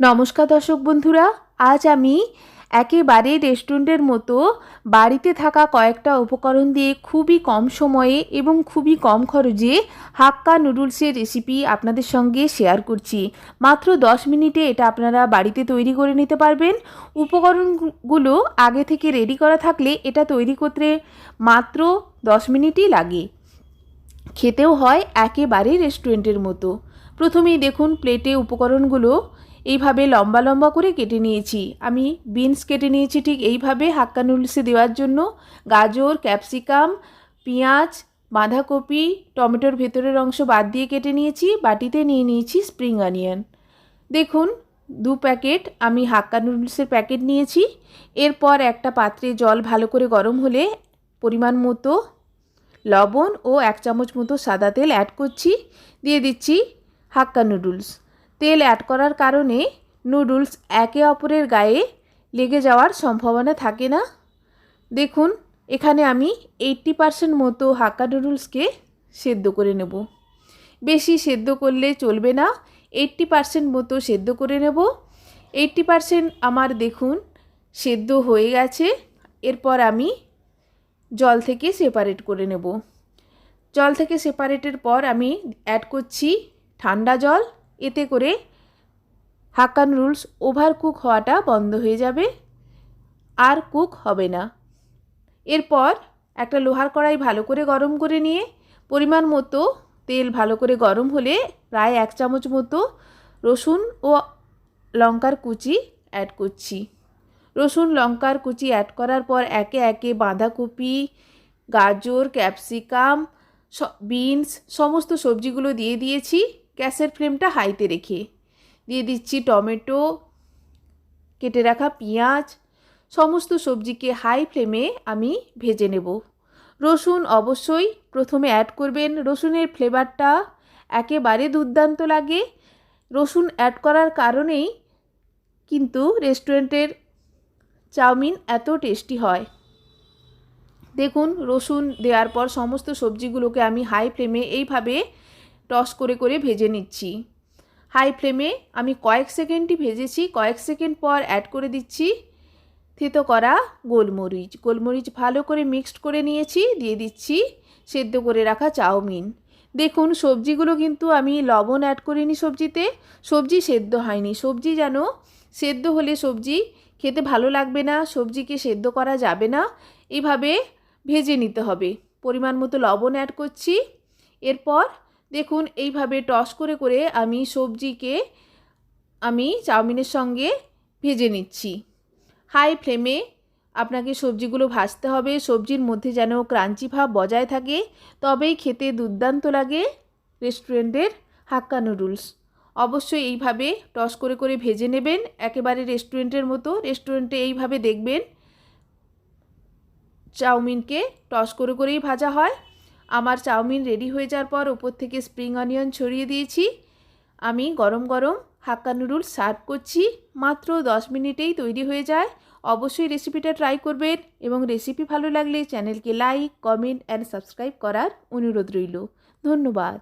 নমস্কার দর্শক বন্ধুরা, আজ আমি একেবারে রেস্টুরেন্টের মতো বাড়িতে থাকা কয়েকটা উপকরণ দিয়ে খুবই কম সময়ে এবং খুবই কম খরচে হাক্কা নুডলসের রেসিপি আপনাদের সঙ্গে শেয়ার করছি। মাত্র 10 মিনিটে এটা আপনারা বাড়িতে তৈরি করে নিতে পারবেন। উপকরণগুলো আগে থেকে রেডি করা থাকলে এটা তৈরি করতে মাত্র 10 মিনিটই লাগে। খেতেও হয় একেবারে রেস্টুরেন্টের মতো। প্রথমেই দেখুন প্লেটে উপকরণগুলো এইভাবে লম্বা লম্বা করে কেটে নিয়েছি। আমি বিনস কেটে নিয়েছি ঠিক এইভাবে হাক্কা নুডলসে দেওয়ার জন্য। গাজর, ক্যাপসিকাম, পেঁয়াজ, বাঁধাকপি, টমেটোর ভেতরের অংশ বাদ দিয়ে কেটে নিয়েছি, বাটিতে নিয়ে নিয়েছি স্প্রিং অনিয়ন। দেখুন, দু প্যাকেট আমি হাক্কা নুডলসের প্যাকেট নিয়েছি। এরপর একটা পাত্রে জল ভালো করে গরম হলে পরিমাণ মতো লবণ ও এক চামচ মতো সাদা তেল অ্যাড করছি। দিয়ে দিচ্ছি হাক্কা নুডলস। তেল অ্যাড করার কারণে নুডলস একে অপরের গায়ে লেগে যাওয়ার সম্ভাবনা থাকে না। দেখুন, এখানে আমি এইট্টি পারসেন্ট মতো হাক্কা নুডলসকে সেদ্ধ করে নেব। বেশি সেদ্ধ করলে চলবে না এইট্টি পারসেন্ট মতো সেদ্ধ করে নেব। এইট্টি পারসেন্ট আমার দেখুন সেদ্ধ হয়ে গেছে, এরপর আমি জল থেকে সেপারেট করে নেব। জল থেকে সেপারেটের পর আমি অ্যাড করছি ঠান্ডা জল। এতে করে হাক্কা নুডলস ওভার কুক হওয়াটা বন্ধ হয়ে যাবে, আর কুক হবে না। এরপর একটা লোহার কড়াই ভালো করে গরম করে নিয়ে, পরিমাণ মতো তেল ভালো করে গরম হলে প্রায় এক চামচ মতো রসুন ও লঙ্কার কুচি অ্যাড করছি। রসুন, লঙ্কার কুচি অ্যাড করার পর একে একে বাঁধাকপি, গাজর, ক্যাপসিকাম বিনস, সমস্ত সবজিগুলো দিয়ে দিয়েছি। গ্যাসের ফ্লেমটা হাইতে রেখে। দিয়ে দিচ্ছি টমেটো, কেটে রাখা পেঁয়াজ, সমস্ত সবজিকে হাই ফ্লেমে আমি ভেজে নেব। রসুন অবশ্যই প্রথমে অ্যাড করবেন। রসুনের ফ্লেভারটা একেবারে দুর্দান্ত লাগে। রসুন অ্যাড করার কারণেই কিন্তু রেস্টুরেন্টের চাউমিন এত টেস্টি হয়। দেখুন, রসুন দেওয়ার পর সমস্ত সবজিগুলোকে আমি হাই ফ্লেমে এইভাবে টস করে করে ভেজে নিচ্ছি। হাই ফ্লেমে আমি কয়েক সেকেন্ডই ভেজেছি, কয়েক সেকেন্ড পর অ্যাড করে দিচ্ছি থেতো করা গোলমরিচ। গোলমরিচ ভালো করে মিক্সড করে নিয়েছি, দিয়ে দিচ্ছি সেদ্ধ করে রাখা চাউমিন। দেখুন, সবজিগুলো কিন্তু আমি লবণ অ্যাড করিনি সবজিতে, সবজি সেদ্ধ হয়নি। সবজি যেন সেদ্ধ হলে সবজি খেতে ভালো লাগবে না, সবজিকে সেদ্ধ করা যাবে না, এভাবে ভেজে নিতে হবে। পরিমাণ মতো লবণ অ্যাড করছি। এরপর দেখুন, এইভাবে টস করে করে আমি সবজিকে আমি চাউমিনের সঙ্গে ভেজে নিচ্ছি। হাই ফ্লেমে আপনাকে সবজিগুলো ভাজতে হবে। সবজির মধ্যে যেন ক্রাঞ্চি ভাব বজায় থাকে, তবেই খেতে দুর্দান্ত লাগে রেস্টুরেন্টের হাক্কা নুডলস। অবশ্যই এইভাবে টস করে করে ভেজে নেবেন। একেবারে রেস্টুরেন্টের মতো, রেস্টুরেন্টে এইভাবে দেখবেন চাউমিনকে টস করে, করেই ভাজা হয়। আমার চাউমিন রেডি হয়ে যাওয়ার পর ওপর থেকে স্প্রিং অনিয়ন ছড়িয়ে দিয়েছি। আমি গরম গরম হাক্কা নুডলস সার্ভ করছি। মাত্র দশ মিনিটেই তৈরি হয়ে যায়। অবশ্যই রেসিপিটা ট্রাই করবেন এবং রেসিপি ভালো লাগলে চ্যানেলকে লাইক কমেন্ট অ্যান্ড সাবস্ক্রাইব করার অনুরোধ রইল। ধন্যবাদ।